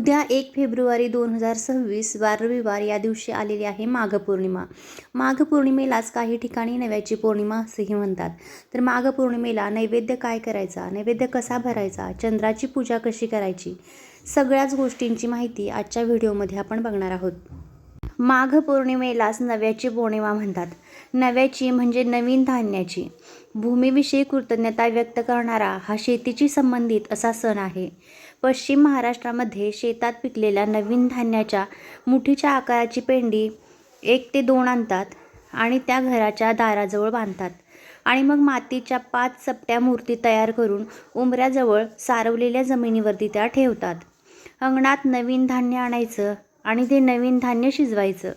उद्या एक फेब्रुवारी दोन हजार सव्वीस वार रविवार या दिवशी आलेली आहे माघ पौर्णिमा माघ पौर्णिमेलाच काही ठिकाणी नव्याची पौर्णिमा असेही म्हणतात. तर माघ पौर्णिमेला नैवेद्य काय करायचा? नैवेद्य कसा भरायचा? चंद्राची पूजा कशी करायची? सगळ्याच गोष्टींची माहिती आजच्या व्हिडिओमध्ये आपण बघणार आहोत. माघ पौर्णिमेलाच नव्याची पौर्णिमा म्हणतात. नव्याची म्हणजे नवीन धान्याची. भूमीविषयी कृतज्ञता व्यक्त करणारा हा शेतीशी संबंधित असा सण आहे. पश्चिम महाराष्ट्रामध्ये शेतात पिकलेल्या नवीन धान्याच्या मुठीच्या आकाराची पेंडी एक ते दोन आणतात आणि त्या घराच्या दाराजवळ बांधतात. आणि मग मातीच्या पाच चपट्या मूर्ती तयार करून उंबऱ्याजवळ सारवलेल्या जमिनीवरती त्या ठेवतात. अंगणात नवीन धान्य आणायचं आणि ते नवीन धान्य शिजवायचं.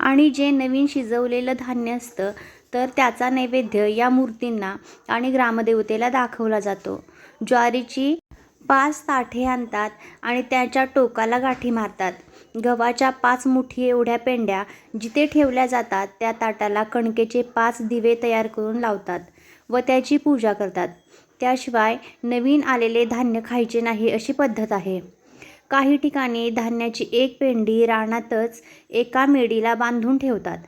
आणि जे नवीन शिजवलेलं धान्य असतं तर त्याचा नैवेद्य या मूर्तींना आणि ग्रामदेवतेला दाखवला जातो. ज्वारीची पाच ताठे आणतात आणि त्याच्या टोकाला गाठी मारतात. गव्हाच्या पाच मुठी एवढ्या पेंड्या जिथे ठेवल्या जातात त्या ताटाला कणकेचे पाच दिवे तयार करून लावतात व त्याची पूजा करतात. त्याशिवाय नवीन आलेले धान्य खायचे नाही अशी पद्धत आहे. काही ठिकाणी धान्याची एक पेंडी रानातच एका मेडीला बांधून ठेवतात.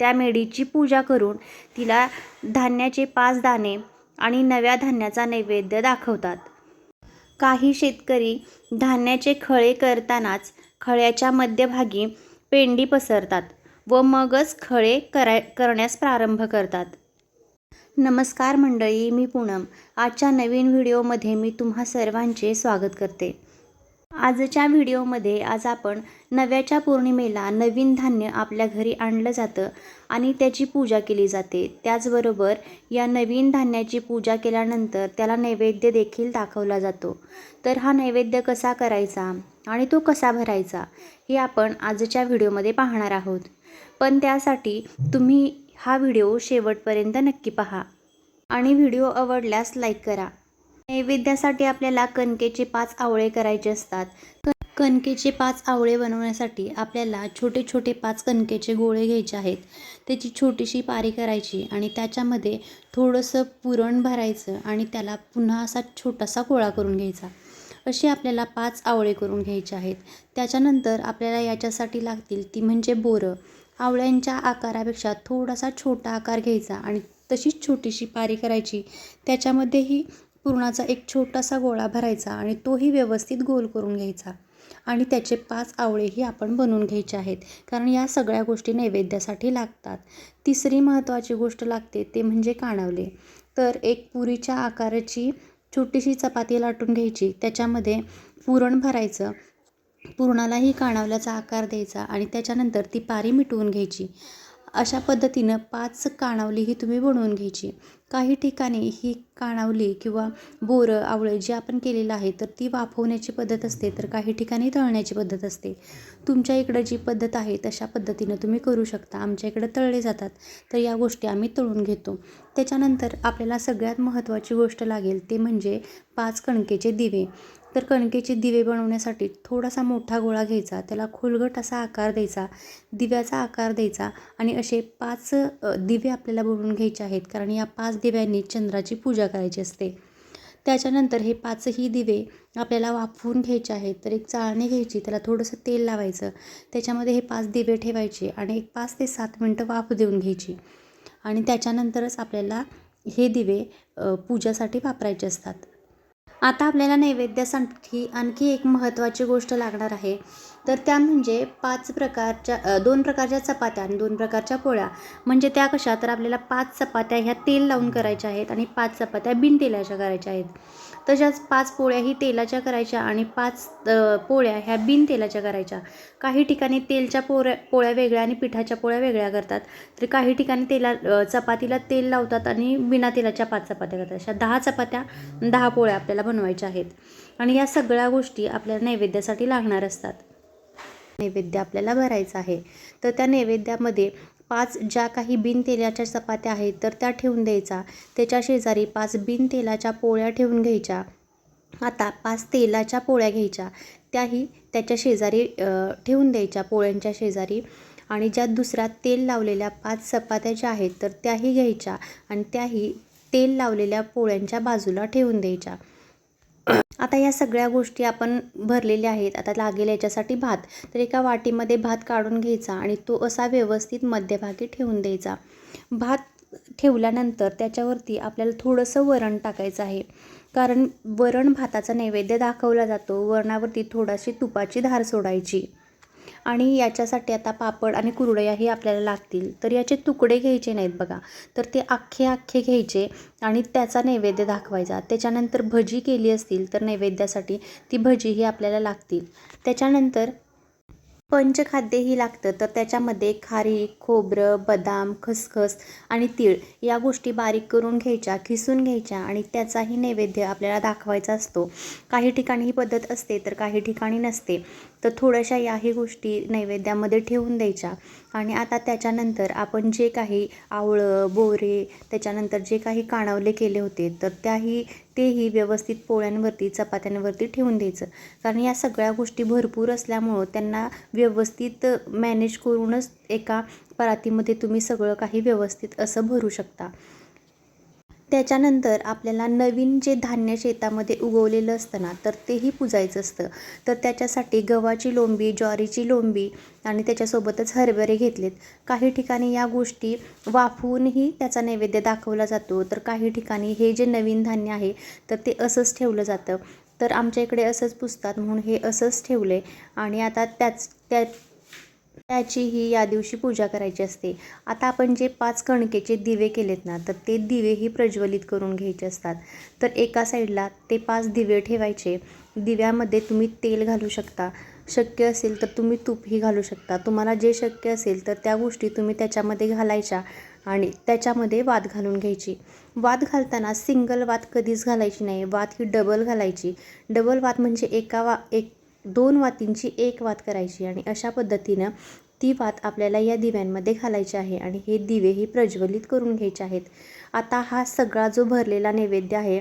त्या मेढीची पूजा करून तिला धान्याचे पाच दाणे आणि नव्या धान्याचा नैवेद्य दाखवतात. काही शेतकरी धान्याचे खळे करतानाच खळ्याच्या मध्यभागी पेंडी पसरतात व मगच खळे कराय करण्यास प्रारंभ करतात. नमस्कार मंडळी मी पूनम. आजच्या नवीन व्हिडिओमध्ये मी तुम्हा सर्वांचे स्वागत करते. आजच्या व्हिडिओमध्ये आज आपण नव्याच्या पौर्णिमेला नवीन धान्य आपल्या घरी आणलं जातं आणि त्याची पूजा केली जाते. त्याचबरोबर या नवीन धान्याची पूजा केल्यानंतर त्याला नैवेद्य देखील दाखवला जातो. तर हा नैवेद्य कसा करायचा आणि तो कसा भरायचा हे आपण आजच्या व्हिडिओमध्ये पाहणार आहोत. पण त्यासाठी तुम्ही हा व्हिडिओ शेवटपर्यंत नक्की पहा आणि व्हिडिओ आवडल्यास लाईक करा. नैवेद्यासाठी आपल्याला कणकेचे पाच आवळे करायचे असतात. क कणकेचे पाच आवळे बनवण्यासाठी आपल्याला छोटे छोटे पाच कणकेचे गोळे घ्यायचे आहेत. त्याची छोटीशी पारी करायची आणि त्याच्यामध्ये थोडंसं पुरण भरायचं आणि त्याला पुन्हा असा छोटासा गोळा करून घ्यायचा. असे आपल्याला पाच आवळे करून घ्यायचे आहेत. त्याच्यानंतर आपल्याला याच्यासाठी लागतील ती म्हणजे बोरं. आवळ्यांच्या आकारापेक्षा थोडासा छोटा आकार घ्यायचा आणि तशीच छोटीशी पारी करायची. त्याच्यामध्येही पुरणाचा एक छोटासा गोळा भरायचा आणि तोही व्यवस्थित गोल करून घ्यायचा. आणि त्याचे पाच आवळेही आपण बनवून घ्यायचे आहेत. कारण या सगळ्या गोष्टी नैवेद्यासाठी लागतात. तिसरी महत्त्वाची गोष्ट लागते ते म्हणजे काणावले तर एक पुरीच्या आकाराची छोटीशी चपाती लाटून घ्यायची. त्याच्यामध्ये पुरण भरायचं. पुरणालाही काणावल्याचा आकार द्यायचा आणि त्याच्यानंतर ती पारी मिटवून घ्यायची. अशा पद्धतीनं पाच काणावली ही तुम्ही बनवून घ्यायची. काही ठिकाणी ही काणावली किंवा बोरं आवळे जे आपण केलेलं आहे तर ती वाफवण्याची पद्धत असते तर काही ठिकाणी तळण्याची पद्धत असते. तुमच्या इकडं जी पद्धत आहे तशा पद्धतीनं तुम्ही करू शकता. आमच्या इकडं तळले जातात तर या गोष्टी आम्ही तळून घेतो. त्याच्यानंतर आपल्याला सगळ्यात महत्त्वाची गोष्ट लागेल ते म्हणजे पाच कणकेचे दिवे. तर कणकेचे दिवे बनवण्यासाठी थोडासा मोठा गोळा घ्यायचा त्याला खोलगट असा आकार द्यायचा दिव्याचा आकार द्यायचा आणि असे पाच दिवे आपल्याला बनवून घ्यायचे आहेत. कारण या पाच दिव्यांनी चंद्राची पूजा करायची असते. त्याच्यानंतर हे पाचही दिवे आपल्याला वाफवून घ्यायचे आहेत. तर एक चाळणी घ्यायची त्याला थोडंसं तेल लावायचं. त्याच्यामध्ये हे पाच दिवे ठेवायचे आणि एक पाच ते सात मिनटं वाफ देऊन घ्यायची. आणि त्याच्यानंतरच आपल्याला हे दिवे पूजासाठी वापरायचे असतात. आता आपल्याला नैवेद्यासाठी आणखी एक महत्त्वाची गोष्ट लागणार आहे. तर त्या म्हणजे पाच प्रकारच्या दोन प्रकारच्या चपात्या आणि दोन प्रकारच्या पोळ्या. म्हणजे त्या कशा? तर आपल्याला पाच चपात्या ह्या तेल लावून करायच्या आहेत आणि पाच चपात्या बिन तेलाच्या करायच्या आहेत. तशाच पाच पोळ्या ही तेलाच्या करायच्या आणि पाच पोळ्या ह्या बिनतेलाच्या करायच्या. काही ठिकाणी तेलच्या पोळ्या पोळ्या वेगळ्या आणि पिठाच्या पोळ्या वेगळ्या करतात. तर काही ठिकाणी तेला चपातीला तेल लावतात आणि बिना तेलाच्या पाच चपात्या करतात. अशा दहा चपात्या दहा पोळ्या आपल्याला बनवायच्या आहेत. आणि या सगळ्या गोष्टी आपल्याला नैवेद्यासाठी लागणार असतात. नैवेद्य आपल्याला भरायचं आहे. तर त्या नैवेद्यामध्ये पाच ज्या काही बिनतेलाच्या चपात्या आहेत तर त्या ठेवून द्यायचा त्याच्या शेजारी पाच बिनतेलाच्या पोळ्या ठेवून घ्यायच्या. आता पाच तेलाच्या पोळ्या घ्यायच्या. त्याही त्याच्या शेजारी ठेवून द्यायच्या पोळ्यांच्या शेजारी. आणि ज्या दुसऱ्या तेल लावलेल्या पाच चपात्या ज्या आहेत तर त्याही घ्यायच्या. आणि त्याही तेल लावलेल्या पोळ्यांच्या बाजूला ठेवून द्यायच्या. आता या सगळ्या गोष्टी आपण भरलेल्या आहेत. आता लागेल याच्यासाठी भात. तर एका वाटीमध्ये भात काढून घ्यायचा आणि तो असा व्यवस्थित मध्यभागी ठेवून द्यायचा. भात ठेवल्यानंतर त्याच्यावरती आपल्याला थोडंसं वरण टाकायचं आहे. कारण वरण भाताचा नैवेद्य दाखवला जातो. वरणावरती थोडाशी तुपाची धार सोडायची. आणि याच्यासाठी आता पापड आणि कुरडयाही आपल्याला लागतील. तर याचे तुकडे घ्यायचे नाहीत बघा. तर ते अख्खे अख्खे घ्यायचे आणि त्याचा नैवेद्य दाखवायचा. त्याच्यानंतर भजी केली असतील तर नैवेद्यासाठी ती भजीही आपल्याला लागतील. त्याच्यानंतर पंचखाद्यही लागतं. तर त्याच्यामध्ये खारी खोबरं बदाम खसखस आणि तीळ या गोष्टी बारीक करून घ्यायच्या खिसून घ्यायच्या आणि त्याचाही नैवेद्य आपल्याला दाखवायचा असतो. काही ठिकाणी ही पद्धत असते तर काही ठिकाणी नसते. तर थोड्याशा याही गोष्टी नैवेद्यामध्ये ठेवून द्यायच्या. आणि आता त्याच्यानंतर आपण जे काही आवळं बोरे त्याच्यानंतर जे काही काणावले केले होते तर त्याही तेही व्यवस्थित पोळ्यांवरती चपात्यांवरती ठेवून द्यायचं. कारण या सगळ्या गोष्टी भरपूर असल्यामुळं त्यांना व्यवस्थित मॅनेज करूनच एका परातीमध्ये तुम्ही सगळं काही व्यवस्थित असं भरू शकता. त्याच्यानंतर आपल्याला नवीन जे धान्य शेतामध्ये उगवलेलं असतं ना तर तेही पुजायचं असतं. तर त्याच्यासाठी गव्हाची लोंबी ज्वारीची लोंबी आणि त्याच्यासोबतच हरभरे घेतलेत. काही ठिकाणी या गोष्टी वाफवूनही त्याचा नैवेद्य दाखवला जातो. तर काही ठिकाणी हे जे नवीन धान्य आहे तर ते असंच ठेवलं जातं. तर आमच्या इकडे असंच पुजतात म्हणून हे असंच ठेवलं आहे आणि आता त्याच त्या त्याचीही या दिवशी पूजा करायची असते. आता आपण जे पाच कणकेचे दिवे केलेत ना तर ते दिवेही प्रज्वलित करून घ्यायचे असतात. तर एका साईडला ते पाच दिवे ठेवायचे. दिव्यामध्ये तुम्ही तेल घालू शकता. शक्य असेल तर तुम्ही तूपही घालू शकता. तुम्हाला जे शक्य असेल तर त्या गोष्टी तुम्ही त्याच्यामध्ये घालायच्या आणि त्याच्यामध्ये वात घालून घ्यायची. वाद घालताना सिंगल वात कधीच घालायची नाही. वात ही डबल घालायची. डबल वात म्हणजे एका वा एक दोन वातींची एक वात करायची आणि अशा पद्धतीनं ती वात आपल्याला या दिव्यांमध्ये घालायची आहे आणि हे दिवेही प्रज्वलित करून घ्यायचे आहेत. आता हा सगळा जो भरलेला नैवेद्य आहे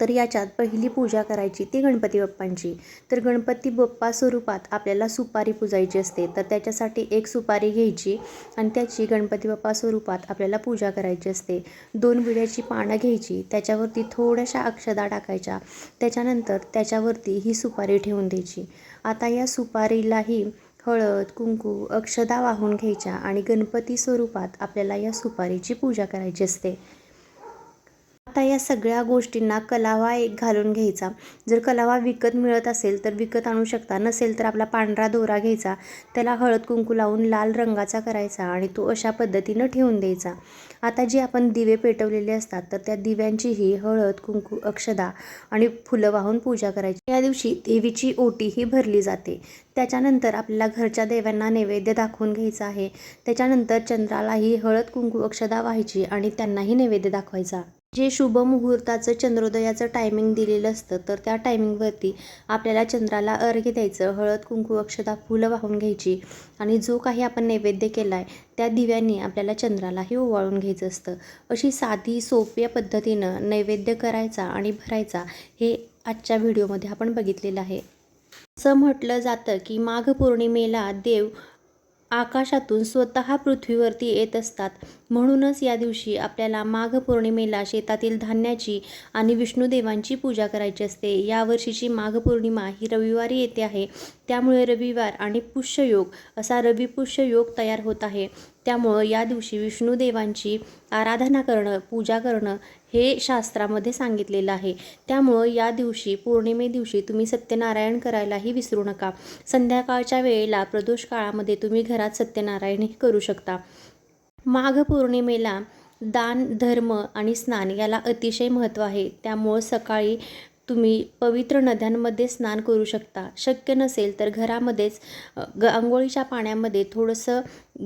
तर याच्यात पहिली पूजा करायची ती गणपती बाप्पांची. तर गणपती बाप्पा स्वरूपात आपल्याला सुपारी पुजायची असते. तर त्याच्यासाठी एक सुपारी घ्यायची आणि त्याची गणपती बाप्पा स्वरूपात आपल्याला पूजा करायची असते. दोन विड्याची पानं घ्यायची त्याच्यावरती थोड्याशा अक्षदा टाकायच्या त्याच्यानंतर त्याच्यावरती ही सुपारी ठेवून द्यायची. आता या सुपारीलाही हळद कुंकू अक्षदा वाहून घ्यायच्या आणि गणपती स्वरूपात आपल्याला या सुपारीची पूजा करायची असते. आता या सगळ्या गोष्टींना कलावा एक घालून घ्यायचा. जर कलावा विकत मिळत असेल तर विकत आणू शकता. नसेल तर आपला पांढरा दोरा घ्यायचा. त्याला हळद कुंकू लावून लाल रंगाचा करायचा आणि तो अशा पद्धतीनं ठेवून द्यायचा. आता जे आपण दिवे पेटवलेले असतात तर त्या दिव्यांचीही हळद कुंकू अक्षदा आणि फुलं वाहून पूजा करायची. या दिवशी देवीची ओटीही भरली जाते. त्याच्यानंतर आपल्याला घरच्या देवांना नैवेद्य दाखवून घ्यायचा आहे. त्याच्यानंतर चंद्रालाही हळद कुंकू अक्षदा व्हायची आणि त्यांनाही नैवेद्य दाखवायचा. जे शुभ मुहूर्ताचं चंद्रोदयाचं टायमिंग दिलेलं असतं तर त्या टायमिंगवरती आपल्याला चंद्राला अर्घ्य द्यायचं हळद कुंकू अक्षता फुलं वाहून घ्यायची. आणि जो काही आपण नैवेद्य केला आहे त्या दिव्यांनी आपल्याला चंद्रालाही ओवाळून घ्यायचं असतं. अशी साधी सोप्या पद्धतीनं नैवेद्य करायचा आणि भरायचा हे आजच्या व्हिडिओमध्ये आपण बघितलेलं आहे. असं म्हटलं जातं की माघ पौर्णिमेला देव आकाशातून स्वतः पृथ्वीवरती येत असतात. म्हणूनच या दिवशी आपल्याला माघ पौर्णिमेला शेतातील धान्याची आणि विष्णुदेवांची पूजा करायची असते. यावर्षीची माघ पौर्णिमा ही रविवारी येते आहे. त्यामुळे रविवार आणि पुष्ययोग असा रवी पुष्य योग तयार होत आहे. त्यामुळं या दिवशी विष्णुदेवांची आराधना करणं पूजा करणं हे शास्त्रामध्ये सांगितलेलं आहे. त्यामुळं या दिवशी पौर्णिमे दिवशी तुम्ही सत्यनारायण करायलाही विसरू नका. संध्याकाळच्या वेळेला प्रदोष काळामध्ये तुम्ही घरात सत्यनारायणही करू शकता. माघ पौर्णिमेला दान धर्म आणि स्नान याला अतिशय महत्त्व आहे. त्यामुळं सकाळी तुम्ही पवित्र नद्यांमध्ये स्नान करू शकता. शक्य नसेल तर घरामध्येच ग आंघोळीच्या पाण्यामध्ये थोडंसं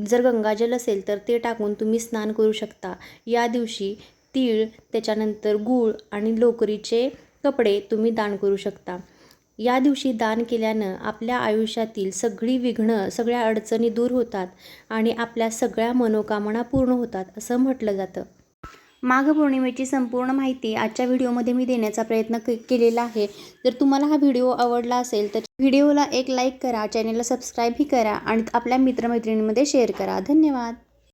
जर गंगाजल असेल तर ते टाकून तुम्ही स्नान करू शकता. या दिवशी तीळ त्याच्यानंतर गूळ आणि लोकरीचे कपडे तुम्ही दान करू शकता. या दिवशी दान केल्यानं आपल्या आयुष्यातील सगळी विघ्नं सगळ्या अडचणी दूर होतात आणि आपल्या सगळ्या मनोकामना पूर्ण होतात असं म्हटलं जातं. माघ पौर्णिमेची संपूर्ण माहिती आजच्या व्हिडिओमध्ये मी देण्याचा प्रयत्न के केलेला आहे. जर तुम्हाला हा व्हिडिओ आवडला असेल तर व्हिडिओला एक लाईक करा चॅनलला सबस्क्राईबही करा आणि आपल्या मित्रमैत्रिणींमध्ये शेअर करा. धन्यवाद!